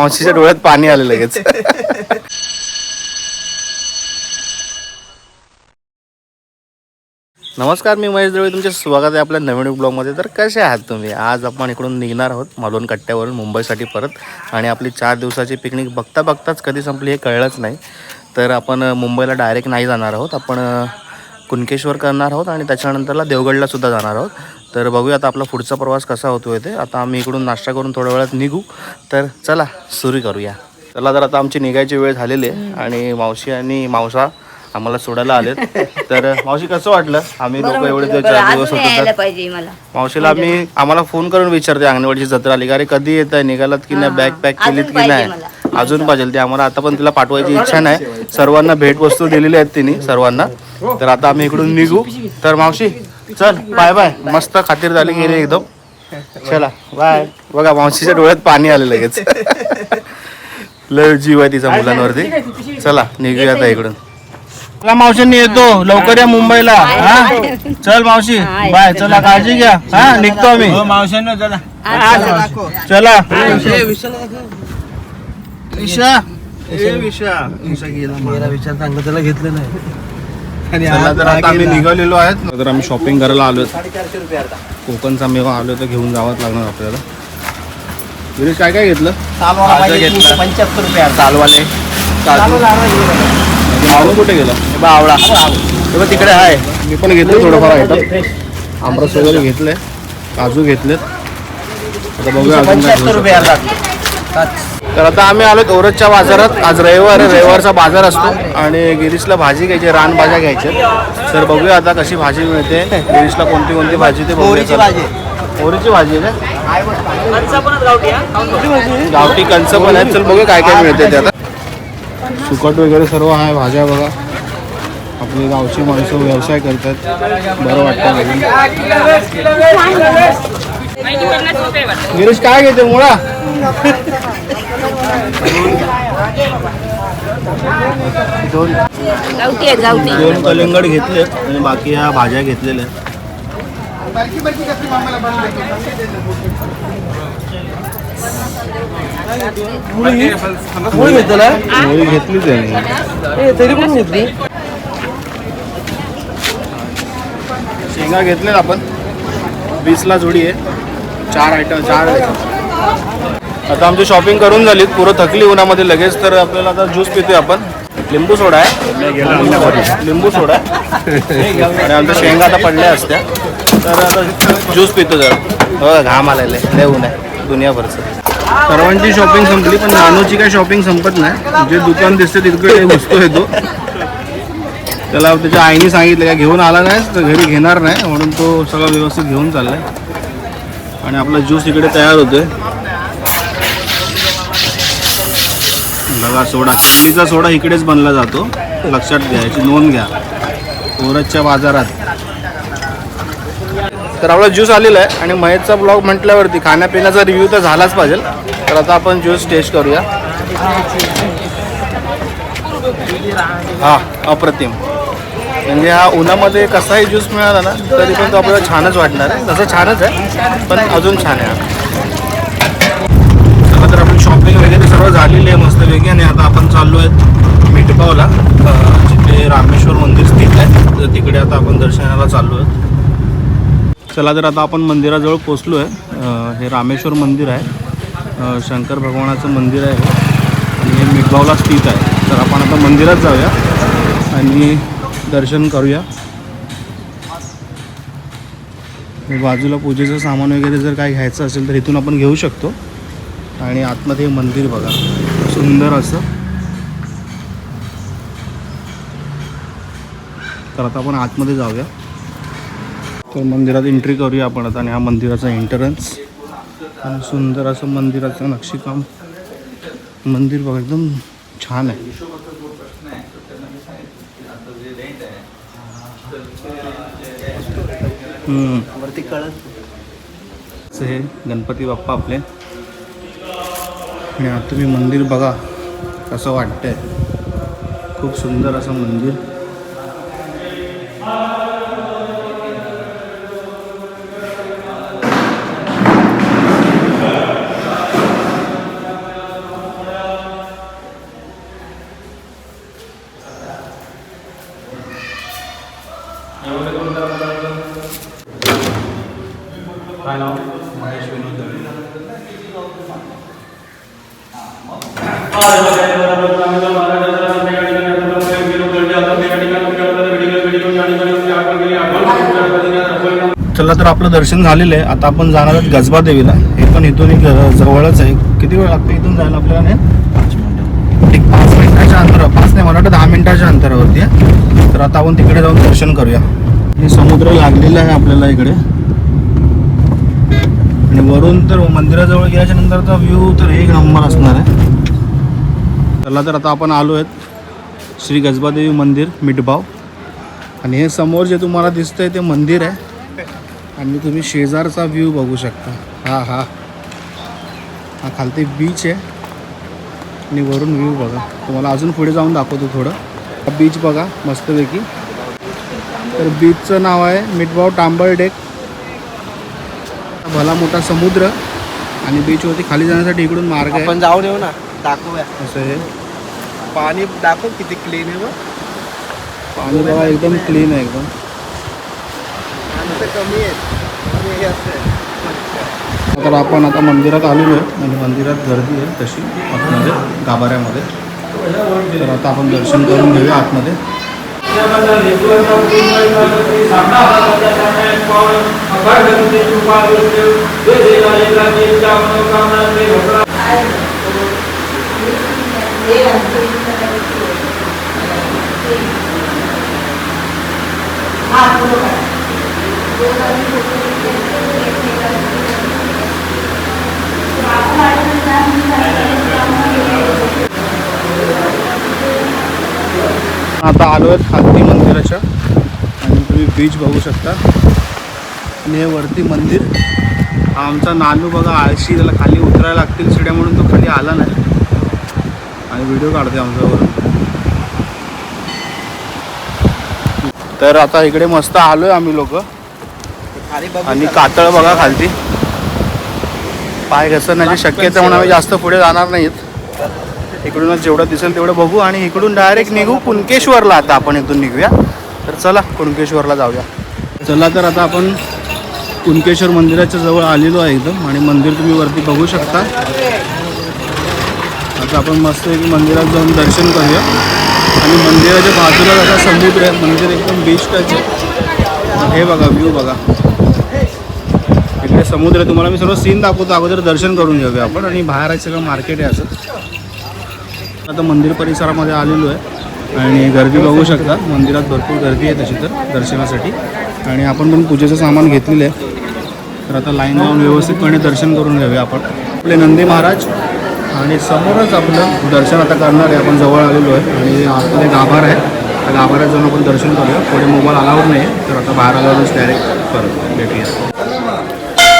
मावशीच्या डोळ्यात पाणी आलं लगेच. नमस्कार मी महेश दळवे तुमचे स्वागत आहे आपल्या नवीन ब्लॉगमध्ये. तर कसे आहात तुम्ही? आज आपण इकडून निघणार आहोत मालवण कट्ट्यावरून मुंबईसाठी परत. आणि आपली चार दिवसाची पिकनिक बघता बघताच कधी संपली हे कळलंच नाही. तर आपण मुंबईला डायरेक्ट नाही जाणार आहोत. आपण कुणकेश्वर करणार आहोत आणि त्याच्यानंतरला देवगडला सुद्धा जाणार आहोत. तर बघूया आता आपला पुढचा प्रवास कसा होतोय ते. आता आम्ही इकडून नाश्ता करून थोड्या वेळात निघू. तर चला सुरू करूया. चला तर आता आमची निघायची वेळ झालेली आहे आणि मावशी आणि मावसा आम्हाला सोडायला आलेत. तर मावशी कसं वाटलं? आम्ही लोक एवढे चार दिवस होतो मावशीला आम्ही आम्हाला फोन करून विचारते अंगणवाडीची जत्रा आली का? अरे कधी येत आहे? निघालात की नाही? बॅग पॅक केलीत की नाही. अजून पाहिजे. ते आम्हाला आता पण तिला पाठवायची इच्छा नाही. सर्वांना भेटवस्तू दिलेली आहेत तिने सर्वांना. तर आता आम्ही इकडून निघू. तर मावशी चल बाय बाय. मस्त खातीर झाली गेली एकदम. चला बाय. बघा मावशीच्या डोळ्यात पाणी आलं लगेच. लय जीव आहे तिचा मुलांवरती. चला निघूया आता इकडून. चला मावशींनी येतो. लवकर या मुंबईला. हा? चल मावशी. बाय. चला काळजी घ्या. हा? निघतो आम्ही. मावशांना चला. चला. विशा. विशा. विशा गेला. मेरा विचार चांगला त्याला घेतलं नाही. चला तर आता आम्ही. निघालेलो आहेत. तर आम्ही शॉपिंग करायला आलो कोकणचा मेवा आलो तर घेऊन जावंच लागणार आपल्याला. गिरीश काय काय घेतलं. पंच्याहत्तर रुपये. चालवाले काजू. आवळा कुठे गेला? आवळा. हे बघ तिकडे आहे. मी पण घेतलं थोडंफार आयटम आमरस वगैरे घेतलंय. काजू घेतलेत. आता बघूया अजून काय तर आता आम्ही आलो ओरसच्या बाजारात. आज रविवार आहे रविवारचा बाजार असतो. आणि गिरीशला भाजी घ्यायची रान भाज्या घ्यायच्या तर बघूया आता कशी भाजी मिळते. गिरीशला कोणती कोणती भाजी ते बघूया. भाजी. मोहरीची भाजी आहे का? गावठी कंच पण आहेत. चल बघूया काय काय मिळते ते आता. सुकट वगैरे सर्व आहे भाज्या बघा. आपली गावची माणसं व्यवसाय करतात. बरं वाटतं गिरीश काय घेते मुळा? दोन दोन कलिंगड घेतले आणि बाकी ह्या भाज्या घेतलेल्या. मुळी? घेतलं? मुळी घेतलीच आहे. ए, तरी पण घेतली. शेंगा घेतलेत आपण. वीसला जोडी आहे. चार आयटम चार आता आमची शॉपिंग करून झालीत पुरं थकली उन्हामध्ये लगेच तर आपल्याला आता ज्यूस पितोय आपण. लिंबू सोडा आहे लिंबू सोडा. आहे आणि आमच्या शेंगा आता पडल्या असत्या. तर आता ज्यूस पितो जरा. बघा घाम आलेला आहे. लय ऊन आहे. दुनियाभरचं. सर्वांची शॉपिंग संपली पण नानूची काही शॉपिंग संपत नाही. जे दुकान दिसते तिकडे घुसतो येतो त्याला त्याच्या आईने सांगितलं का घेऊन आला नाही तर घरी घेणार नाही. म्हणून तो सगळं व्यवस्थित घेऊन चाललाय. आणि आपला ज्यूस इकडे तयार होतोय. बघा सोडा. चटणीचा सोडा इकडेच बनला जातो. लक्षात घ्या याची नोंद घ्या. ओरजच्या बाजारात. तर आपला ज्यूस आलेला आहे आणि महेशचा ब्लॉग म्हटल्यावरती खाण्यापिण्याचा रिव्ह्यू तर झालाच पाहिजे. तर आता आपण ज्यूस टेस्ट करूया. हा अप्रतिम. म्हणजे हा उन्हामध्ये कसाही ज्यूस मिळाला ना तरी पण तो आपल्याला छानच वाटणार आहे. तसं छानच आहे पण अजून छान आहे चला तर आपली शॉपिंग वगैरे सर्व झालेली आहे मस्तपैकी आणि आता आपण चाललो आहेत मिठगावला जिथे रामेश्वर मंदिर स्थित आहे. तर तिकडे आता आपण दर्शनाला चाललो आहेत चला तर आता आपण मंदिराजवळ पोचलो आहे. हे रामेश्वर मंदिर आहे. शंकर भगवानाचं मंदिर आहे आणि हे मिठगावला स्थित आहे. तर आपण आता मंदिरात जाऊया. आणि दर्शन करूया. बाजूला पूजेचं सामान वगैरे जर काय घ्यायचं असेल तर इथून आपण घेऊ शकतो. आणि आतमध्ये हे मंदिर बघा. सुंदर असं. तर आता आपण आतमध्ये जाऊया. तर मंदिरात एंट्री करूया आपण आता आणि हा मंदिराचा एंट्रन्स आणि सुंदर असं मंदिराचं नक्षीकाम. मंदिर बघा एकदम छान आहे. हम्म. वरती कळत असं हे गणपती बाप्पा आपले. आणि आता तुम्ही मंदिर बघा कसं वाटतंय. खूप सुंदर असं मंदिर. चला तर आपलं दर्शन झालेलं आहे. आता आपण जाणार आहोत गजबा देवीला. हे पण इथून एक जवळच आहे. किती वेळ लागतो इथून जायला आपल्याला? पाच मिनिटं एक पाच मिनिटाच्या अंतरावर पाच नाही मला वाटतं दहा मिनिटाच्या अंतरावरती आहे. तर आता आपण तिकडे जाऊन दर्शन करूया. हे समुद्र लागलेलं आहे आपल्याला इकडे. आणि वरून तर मंदिराजवळ गेल्याच्या नंतरचा व्ह्यू तर एक नंबर असणार आहे. चला तर आता आपण आलो आहेत श्री गजबादेवी मंदिर मिठभाव. आणि हे समोर जे तुम्हाला दिसतंय ते मंदिर आहे. आणि तुम्ही शेजारचा व्ह्यू बघू शकता. हा हा. हा खालती बीच आहे. आणि वरून व्ह्यू बघा. तुम्हाला अजून पुढे जाऊन दाखवतो थोडं. बीच बघा मस्तपैकी. तर बीचचं नाव आहे मिठभाव टांबळ डेक. भला मोठा समुद्र आणि बीचवरती खाली जाण्यासाठी इकडून मार्ग आहे. आपण जाऊन येऊ ना दाखवूया. असं हे पाणी दाखव किती क्लीन आहे बघ. पाणी बघा एकदम क्लीन आहे एकदम. कमी आहे. तर आपण आता मंदिरात आलेलो आहे आणि मंदिरात गर्दी आहे तशी. आतमध्ये गाभाऱ्यामध्ये. तर आता आपण दर्शन करून घेऊया आतमध्ये आता आलो आहेत खालती मंदिराच्या आणि तुम्ही बीच बघू शकता. आणि हे वरती मंदिर. हा आमचा नानू बघा आळशी त्याला खाली उतरायला लागतील शिड्या म्हणून तो खाली आला नाही. आणि व्हिडिओ काढते आमच्यावरून. तर आता इकडे मस्त आलोय आम्ही लोक. आणि? कातळ बघा खालती. पाय घसरण्याची शक्यता म्हणून आम्ही जास्त पुढे जाणार नाहीत. इकडूनच जेवढं दिसेल तेवढं बघू आणि इकडून डायरेक्ट निघू कुणकेश्वरला आता आपण इथून निघूया. तर चला कुणकेश्वरला जाऊया. चला तर आता आपण कुणकेश्वर मंदिराच्या जवळ आलेलो आहे एकदम आणि मंदिर तुम्ही वरती बघू शकता. आता आपण मस्त एक मंदिरात जाऊन दर्शन करूया. आणि मंदिराच्या बाजूला आता समुद्र आहे. मंदिर एकदम बीच टच आहे. हे बघा व्ह्यू बघा. इकडे समुद्र आहे. तुम्हाला मी सर्व सीन दाखवतो. अगोदर दर्शन करून घेऊया आपण. आणि बाहेर आहे सगळं मार्केट आहे असं. आता मंदिर परिसरामध्ये आलेलो आहे. आणि गर्दी बघू शकता. मंदिरात भरपूर गर्दी आहे तशी तर दर्शनासाठी. आणि आपण पण पूजेचं सामान घेतलेलं आहे. तर आता लाईन लावून व्यवस्थितपणे दर्शन करून घेऊया आपण. आपले नंदी महाराज आणि समोरच आपलं दर्शन आता करणार आहे. आपण जवळ आलेलो आहे आणि आतमध्ये गाभार आहे. त्या गाभाऱ्यात जाऊन आपण दर्शन करूया. पुढे मोबाईल अलाउड नाही तर आता बाहेर आल्यावरच डायरेक्ट परत भेटूया.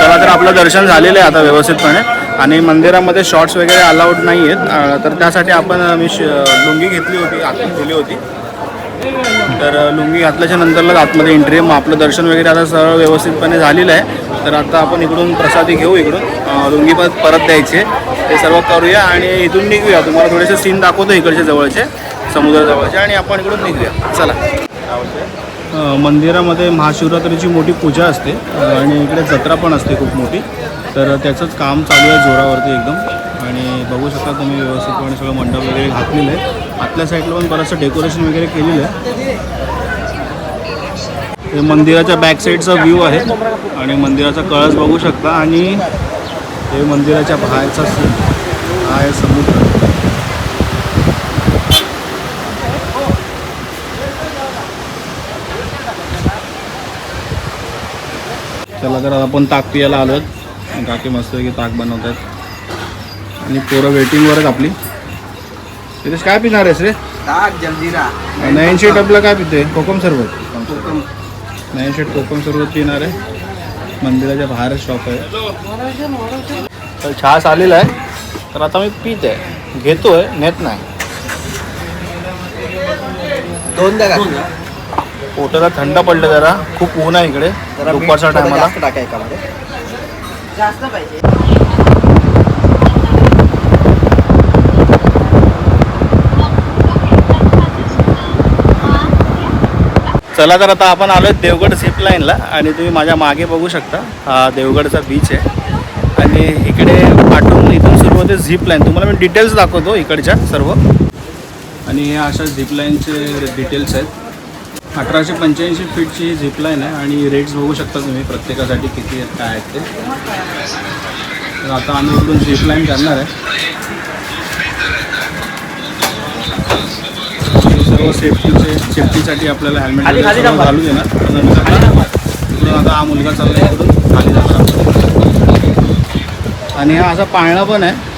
चला तर आपलं दर्शन झालेलं आहे आता व्यवस्थितपणे. आणि मंदिरामध्ये शॉर्ट्स वगैरे अलाउड नाही आहेत तर त्यासाठी आपण मी श लुंगी घेतली होती आतून दिली होती. तर लुंगी घातल्याच्या नंतरलाच आतमध्ये एंट्री मग आपलं दर्शन वगैरे आता सरळ व्यवस्थितपणे झालेलं आहे. तर आता आपण इकडून प्रसादी घेऊ इकडून. लुंगी पण परत द्यायची ते सर्व करूया आणि इथून निघूया. तुम्हाला थोडेसे सीन दाखवतो इकडचे जवळचे समुद्राजवळचे. आणि आपण इकडून निघूया. चला. मंदिरामध्ये महाशिवरात्रीची मोठी पूजा असते. आणि इकडे जत्रा पण असते खूप मोठी. तर त्याचंच काम चालू आहे जोरावरती एकदम. आणि बघू शकता तुम्ही व्यवस्थितपणे सगळं मंडप वगैरे घातलेलं आहे. आतल्या साईडला पण बरंचसं डेकोरेशन वगैरे केलेलं आहे. हे मंदिराच्या बॅक साईडचा व्ह्यू आहे. आणि मंदिराचा कळस बघू शकता. आणि हे मंदिराच्या बाहेरचा हा आहे समुद्र. चला तर आपण ताक पियाला आलो काकी मस्तपैकी ताक बनवत आहेत आणि पोरं वेटिंगवर आहेत आपली. तिथेच काय पिणार आहेस रे? टाक जलजिरा नाईन शेट आपलं काय पिते कोकम सरबत. कोकम. नाईन शेट कोकम सरबत पिणार आहे. मंदिराच्या बाहेरच शॉप आहे. तर छास आलेला आहे. तर आता मी पित आहे. घेतोय नेत नाही. दोन द्या का? पोटाला थंड पडलं जरा. खूप ऊन आहे इकडे. दुपारच्या थोडं टायमाला. जास्त पाहिजे. चला तर आता आपण आलो देवगड झिप लाईनला आणि तुम्ही माझ्या मागे बघू शकता. हा देवगडचा बीच आहे. आणि इकडे पाठवून इथून सुरू होते झिप लाईन तुम्हाला मी डिटेल्स दाखवतो इकडच्या सर्व. आणि ह्या अशा झिप लाईनचे डिटेल्स आहेत. अठराशे पंच्याऐंशी फीटची ही झिप लाईन आहे आणि रेट्स बघू शकता तुम्ही प्रत्येकासाठी किती आहेत काय आहेत ते. तर आता आम्ही इकडून झिप लाईन करणार आहे. सर्व सेफ्टीचे सेफ्टीसाठी आपल्याला हेल्मेट. घालू देणार. आता इकडून आता हा मुलगा चालला इकडून खाली जाणार आणि हा असा पाळणा पण आहे.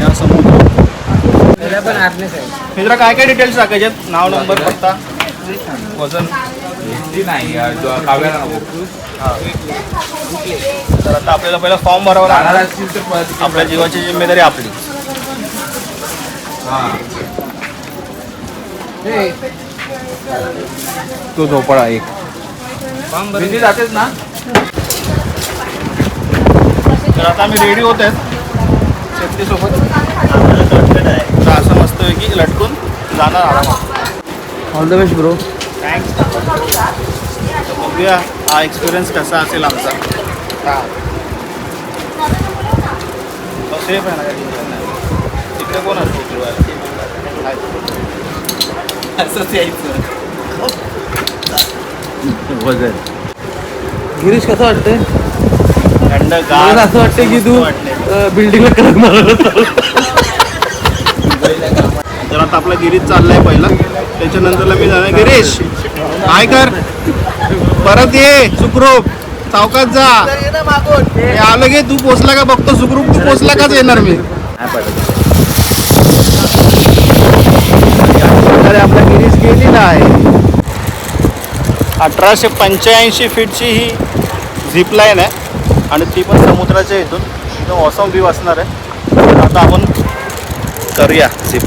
हा समुद्र पण आहे मित्रा काय काय डिटेल्स टाकायचे आहेत? नाव नंबर पत्ता? वजन? नाही काव्याला नको. तर आता आपल्याला पहिला फॉर्म भरावा लागणार असतील तर परत आपल्या जीवाची जिम्मेदारी आपली. हा. तो झोपळा एक. भीती जातेच ना? तर आता आम्ही रेडी होत आहेत. सेफ्टीसोबत तर असं मस्तपैकी लटकून जाणार आरामात. All the best bro thanks बघूया हा एक्सपिरियन्स कसा असेल आमचा. सेफ आहे ना तिकडे कोण असतो फिरवायला असंच यायचं वजन. गिरीश कसं वाटतंय? थंड मला असं वाटतं की तू बिल्डिंगला करत मारत तर आता आपला गिरीश चाललाय पहिला. त्याच्यानंतरला मी जाणार गिरीश काय कर? परत ये सुखरूप. सावकाश जा. मी आलं की तू पोचला का? बघतो सुखरूप तू पोचला काच येणार मी? अरे आपला गिरीश गेलेला आहे. अठराशे पंच्याऐंशी फीटची ही झिपलाईन आहे. आणि ती पण समुद्राच्या इथून. एकदम ऑसम व्ह्यू असणार आहे. आता आपण करूया झिप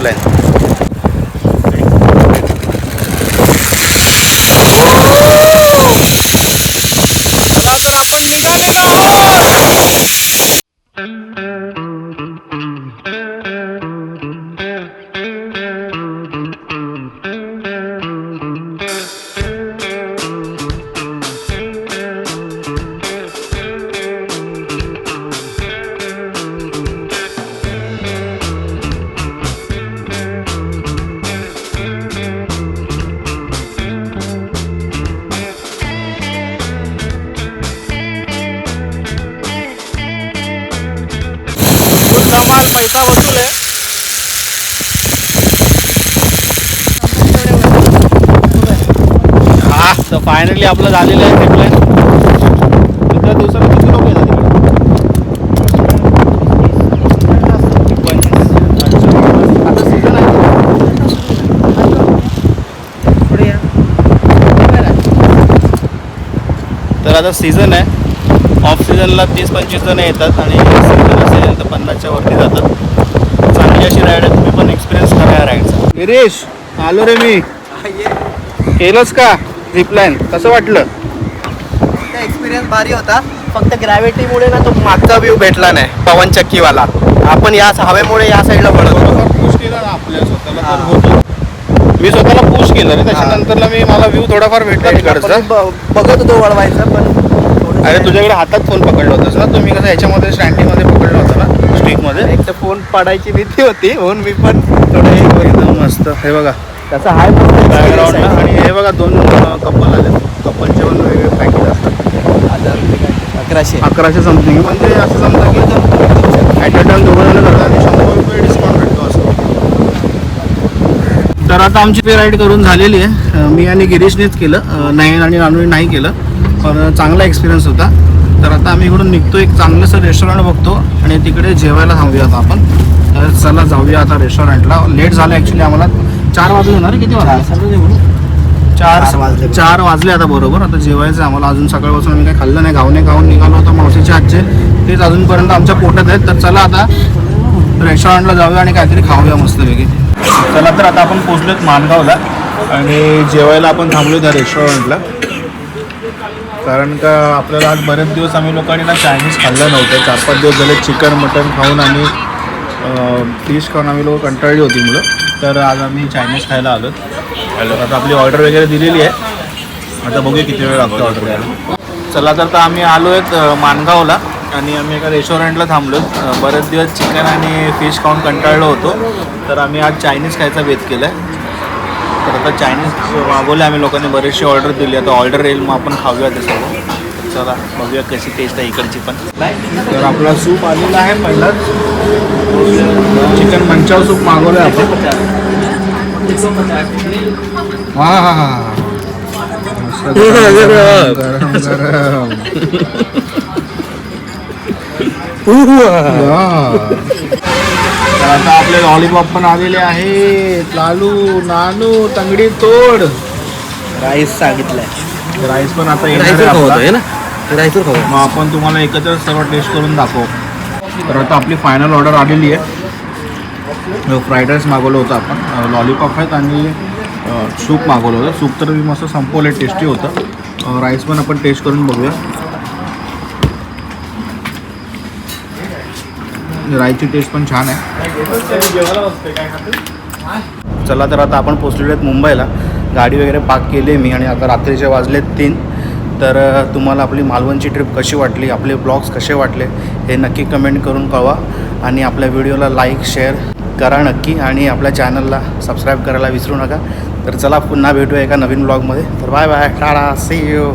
आता पैसा वसूल आहे हा तर फायनली आपलं झालेलं आहे झिपलाईन दुसऱ्या दिवसाला किती लोक येतात पंचवीस आता आहे तर आता सीझन आहे. ऑफ सीझनला तीस पंचवीस जण येतात आणि सीझन असेल तर पन्नासच्या वरती जातात. चांगली अशी राईड आहे तुम्ही पण एक्सपिरियन्स करा या राईडचा गिरीश आलो रे मी. केलंच का? झिपलाईन कसं वाटलं? एक्सपिरियन्स भारी होता. फक्त ग्रॅव्हिटीमुळे ना तो मागचा व्ह्यू भेटला नाही पवन चक्कीवाला. आपण या हवेमुळे या साईडला पडत होतो पुश केलं ना आपल्या स्वतःला तर होतं. मी स्वतःला पुश केलं रे. त्याच्यानंतरला मी मला व्ह्यू थोडाफार भेटला तिकडचा. आपण ब- बघत होतो वळवायचं पण थोडंसं- अरे तुझ्याकडे हातात फोन पकडला होतास ना? तुम्ही कसं ह्याच्यामध्ये स्टँडिंगमध्ये पकडला स्टिकमध्ये एक तर फोन पडायची भीती होती म्हणून मी पण थोडं. एकदम मस्त. हे बघा. त्याचा हाय बॅकग्राऊंडला आणि हे बघा दोन कपल आले. कपलचे पण वेगवेगळे पॅकेज असतात. अकराशे. अकराशे समथिंग म्हणजे असं समजा की ॲट अ टाइम दोघं जण करतात आणि शंभर रुपये डिस्काउंट भेटतो असं. तर आता आमची पे राईड करून झालेली आहे. मी आणि गिरीशनेच केलं. नयन आणि रानूने नाही केलं. पण चांगला एक्सपिरियन्स होता. तर आता आम्ही इकडून निघतो एक चांगलंसं रेस्टॉरंट बघतो आणि तिकडे जेवायला थांबूया आता आपण. तर चला जाऊया आता रेस्टॉरंटला लेट झालं ॲक्च्युली आम्हाला. चार वाजले होणार किती वाजले चार वाजले. चार वाजले आता बरोबर. आता जेवायचं आहे. आम्हाला अजून सकाळपासून आम्ही काही खाल्लं नाही. गावने खाऊन निघालो होतो मावशीच्या हातचे तेच अजूनपर्यंत आमच्या पोटात आहेत. तर चला आता रेस्टॉरंटला जाऊया आणि काहीतरी खाऊया मस्तपैकी. चला तर आता आपण पोचलोत मानगावला आणि जेवायला आपण थांबलो त्या रेस्टॉरंटला कारण का आपल्याला आज बरेच दिवस आम्ही लोकांनी ना चायनीज खाल्लं नव्हतं. चार पाच दिवस झाले चिकन मटन खाऊन आणि फिश खाऊन आम्ही लोक कंटाळली होती मुलं. तर आज आम्ही चायनीज खायला आलो आता आपली ऑर्डर वगैरे दिलेली आहे. आता बघूया किती वेळ लागतो ऑर्डर द्यायला चला तर आम्ही आलो आहेत मानगावला माणगावला. आणि आम्ही एका रेस्टॉरंटला थांबलो बरेच दिवस चिकन आणि फिश खाऊन कंटाळलो होतो. तर आम्ही आज चायनीज खायचा वेध केला आहे तर आता चायनीज मागवले आम्ही लोकांनी बरेचशी ऑर्डर दिली. आता ऑर्डर येईल मग आपण खाऊया ते सगळं चला बघूया कशी टेस्ट आहे इकडची पण. तर आपला सूप आलेला आहे पहिलाच. चिकन मंचाव सूप मागवलं आहे आपण. हा हा हा. गरम गरम गरम तर आता आपले लॉलीपॉप पण आलेले आहेत. लालू नानू तंगडी तोड. राईस सांगितलंय. राईस पण आता येणार आहे. ना? राईसवर खाऊ. मग आपण तुम्हाला एकत्र सर्व टेस्ट करून दाखवू. तर आता आपली फायनल ऑर्डर आलेली आहे. फ्राईड राईस मागवलं होतं आपण. लॉलीपॉप आहेत आणि सूप मागवलं होतं. सूप तर मी मस्त संपवलं टेस्टी होतं. राईस पण आपण टेस्ट करून बघूया. रायची टेस्ट पण छान आहे. चला तर आता आपण पोचलेलो आहेत मुंबईला. गाडी वगैरे पार्क केली आहे मी आणि आता रात्रीचे वाजलेत तीन. तर तुम्हाला आपली मालवणची ट्रिप कशी वाटली? आपले ब्लॉग्स कसे वाटले? हे नक्की कमेंट करून कळवा. आणि आपल्या व्हिडिओला लाईक शेअर करा नक्की. आणि आपल्या चॅनलला सबस्क्राईब करायला विसरू नका. तर चला पुन्हा भेटूया एका नवीन ब्लॉगमध्ये तर बाय बाय टाळा सी यू